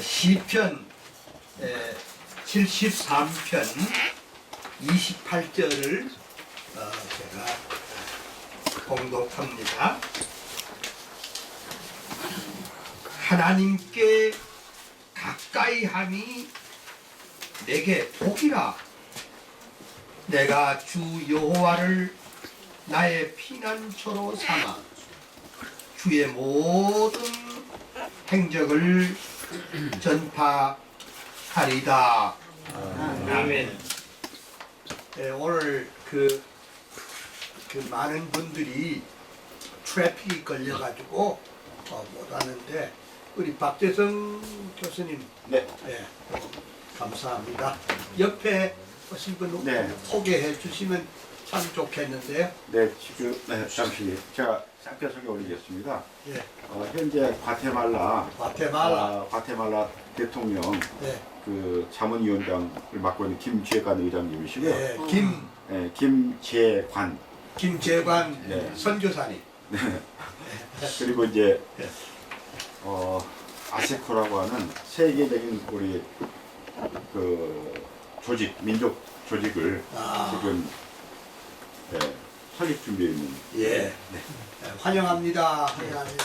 시편 73편 28절을 어, 제가 봉독합니다. 하나님께 가까이 함이 내게 복이라 내가 주 여호와를 나의 피난처로 삼아 주의 모든 행적을 전파하리다. 아멘. 네, 오늘 그, 그 많은 분들이 트래픽이 걸려가지고 어, 못 왔는데 우리 박재성 교수님 네. 네, 어, 감사합니다. 옆에 오신 분 네. 소개해 주시면 참 좋겠는데요. 네, 지금 네, 잠시 제가 짧게 소개 올리겠습니다. 예, 어, 현재 과테말라 과테말라. 어, 과테말라 대통령 네, 그 자문위원장을 맡고 있는 김재관 의장님이시고요. 네, 김 네, 김재관 김재관 네. 선교사님. 그리고 이제 네. 어, 아세코라고 하는 세계적인 우리 그 조직 민족 조직을 아. 지금 네, 설립 있는 예. 네. 네, 환영합니다. 환영합니다.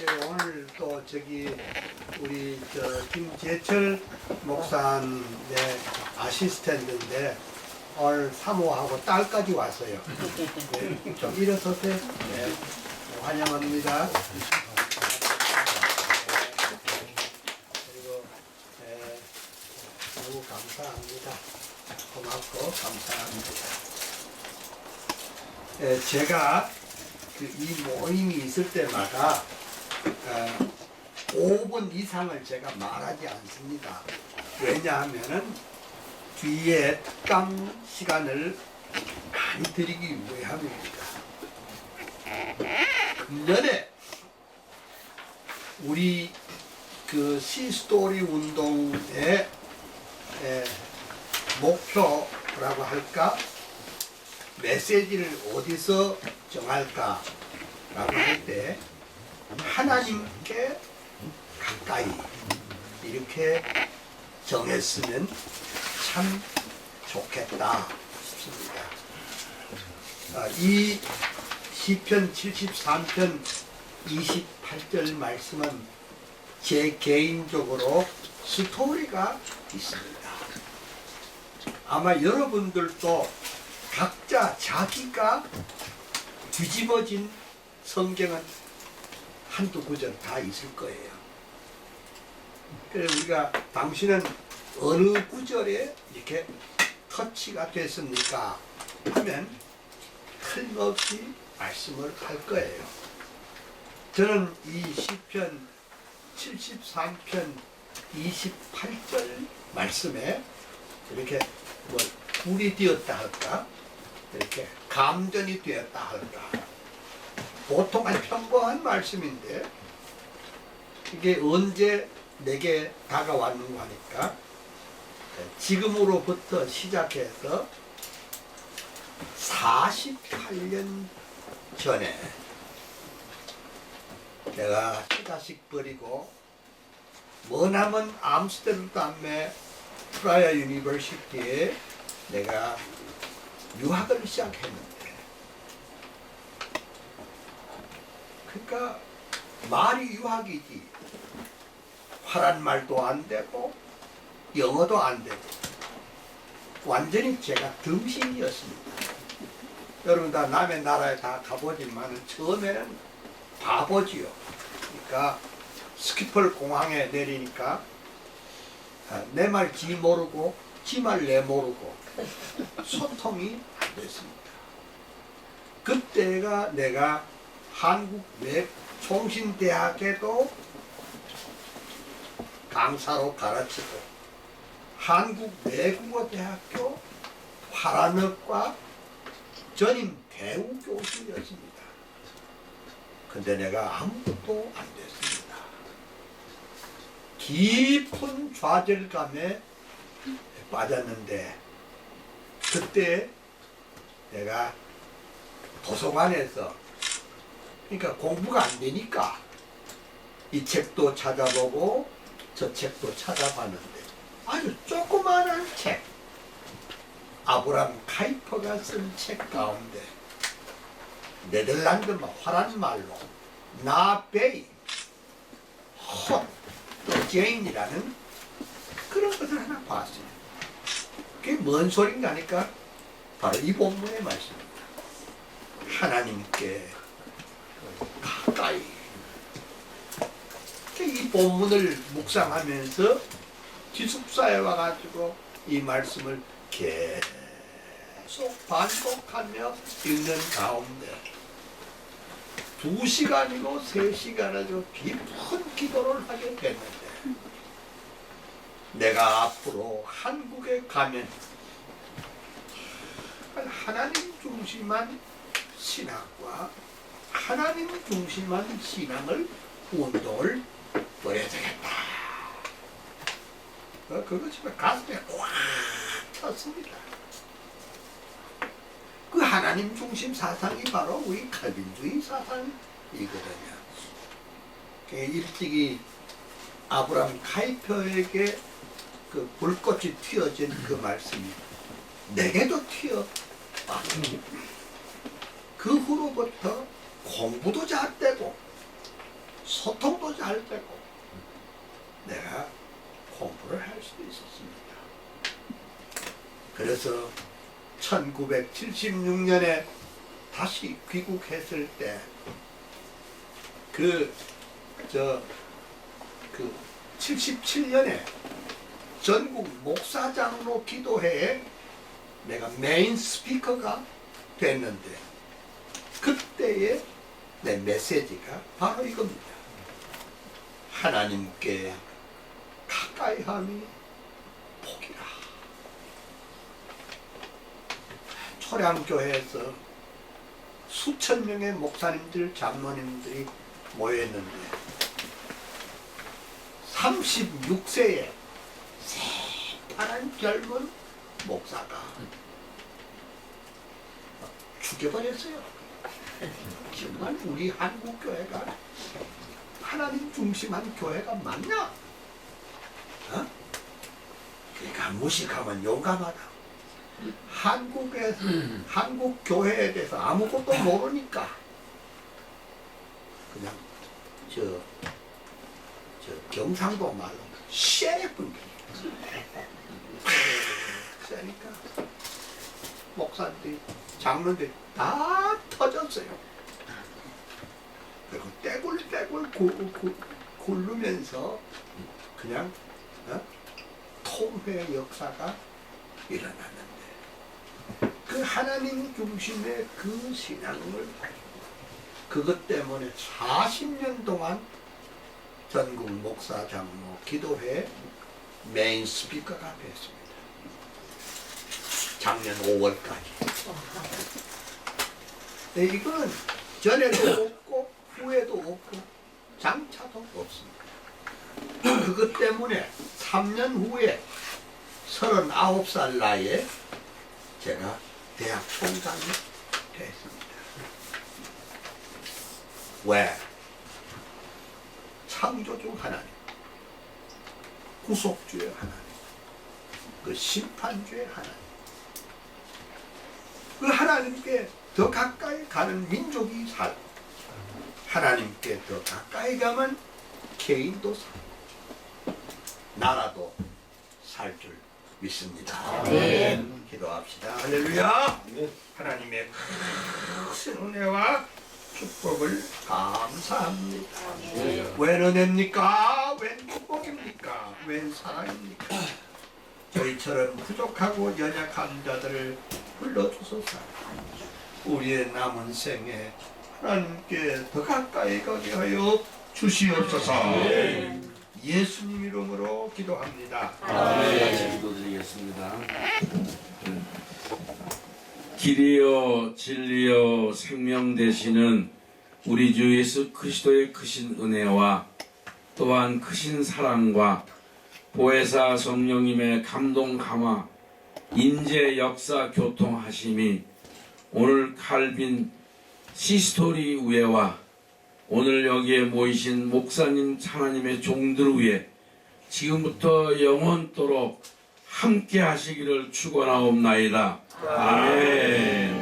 예, 오늘 또 저기 우리 저 김재철 목사님의 아시스턴트인데 오늘 사모하고 딸까지 왔어요. 네, 좀 일어서세요. 네, 환영합니다. 그리고 네, 너무 감사합니다. 고맙고 감사합니다. 에, 제가 그 이 모임이 있을 때마다 어, 5분 이상을 제가 말하지 않습니다. 왜냐하면은 뒤에 특강 시간을 많이 드리기 위함입니다. 금년에 우리 그 시스토리 운동의 에, 목표라고 할까? 메시지를 어디서 정할까 라고 할 때 하나님께 가까이 이렇게 정했으면 참 좋겠다 싶습니다. 아, 이 시편 73편 28절 말씀은 제 개인적으로 스토리가 있습니다. 아마 여러분들도 각자 자기가 뒤집어진 성경은 한두 구절 다 있을 거예요. 그래서 우리가 당신은 어느 구절에 이렇게 터치가 됐습니까? 하면 틀림없이 말씀을 할 거예요. 저는 이 시편 73편 28절 말씀에 이렇게 뭐 불이 되었다 할까? 이렇게 감전이 되었다 할까? 보통은 평범한 말씀인데 이게 언제 내게 다가왔는가 하니까 지금으로부터 시작해서 48년 전에 내가 자식 버리고 머나먼 암스테르담의 프라야 유니버시티에 내가 유학을 시작했는데 그러니까 말이 유학이지 화란 말도 안 되고 영어도 안 되고 완전히 제가 덤신이었습니다. 여러분 다 남의 나라에 다 가보지만 처음에는 바보지요. 그러니까 스키펄 공항에 내리니까 아, 내 말 지 모르고 지 말 내 모르고 소통이 안 됐습니다. 그때가 내가 한국 외 총신대학에도 강사로 가르치고 한국 외국어대학교 화란역과 전임 대우 교수였습니다. 근데 내가 아무것도 안 됐습니다. 깊은 좌절감에 빠졌는데 그때 내가 도서관에서 그러니까 공부가 안 되니까 이 책도 찾아보고 저 책도 찾아봤는데 아주 조그마한 책 아브람 카이퍼가 쓴 책 가운데 네덜란드 말 화란 말로 나베이 헛 또 제인이라는 그런 것을 하나 봤어요. 그게 뭔 소린가 하니까 바로 이 본문의 말씀입니다. 하나님께 가까이 이 본문을 묵상하면서 기숙사에 와가지고 이 말씀을 계속 반복하며 읽는 가운데 두 시간이고 세 시간이고 깊은 기도를 하게 됐는데 내가 앞으로 한국에 가면 하나님 중심한 신학과 하나님 중심한 신앙을 운동을 벌여야 되겠다. 어, 그것이 가슴에 꽉 찼습니다. 그 하나님 중심 사상이 바로 우리 칼빈주의 사상이거든요. 그 일찍이 아브람 카이퍼에게 그 불꽃이 튀어진 그 말씀이 내게도 튀어 왔고 그 후로부터 공부도 잘 되고 소통도 잘 되고 내가 공부를 할 수도 있었습니다. 그래서 1976년에 다시 귀국했을 때 그 저그 77년에 전국 목사장로 기도회에 내가 메인 스피커가 됐는데 그때의 내 메시지가 바로 이겁니다. 하나님께 가까이 함이 복이라. 초량교회에서 수천 명의 목사님들, 장로님들이 모였는데 36세의 새 파란 젊은 목사가 죽여버렸어요. 정말 우리 한국 교회가 하나님 중심한 교회가 맞냐? 어? 그러니까 무식하면 용감하다. 한국에 한국 교회에 대해서 아무것도 모르니까 그냥 저, 저 경상도 말로 세니까 목사들이 장로들이 다 터졌어요. 그리고 떼굴떼굴 굴르면서 그냥 어? 통회 역사가 일어났는데 그 하나님 중심의 그 신앙을 그것 때문에 40년 동안 전국 목사 장로 기도회 메인 스피커가 됐습니다. 작년 5월까지. 네, 이거는 전에도 없고 후에도 없고 장차도 없습니다. 그것 때문에 3년 후에 39살 나이에 제가 대학 총장이 됐습니다. 왜? 창조주 하나님, 구속주의 하나님, 그 심판주의 하나님, 그 하나님께 더 가까이 가는 민족이 살, 하나님께 더 가까이 가면 개인도 살, 나라도 살 줄 믿습니다. 네. 기도합시다. 할렐루야. 하나님의 큰 은혜와 축복을 감사합니다. 웬 은혜입니까? 웬 축복입니까? 웬 사랑입니까? 저희처럼 부족하고 연약한 자들을 불러주소서. 우리의 남은 생에 하나님께 더 가까이 가게 하여 주시옵소서. 예수님 이름으로 기도합니다. 같이 기도드리겠습니다. 길이요 진리요 생명 되시는 우리 주 예수 그리스도의 크신 은혜와 또한 크신 사랑과 보혜사 성령님의 감동 감화 인재 역사 교통 하심이 오늘 칼빈 시스토리 우회와 오늘 여기에 모이신 목사님 하나님의 종들 위해 지금부터 영원토록 함께 하시기를 축원하옵나이다. 아멘.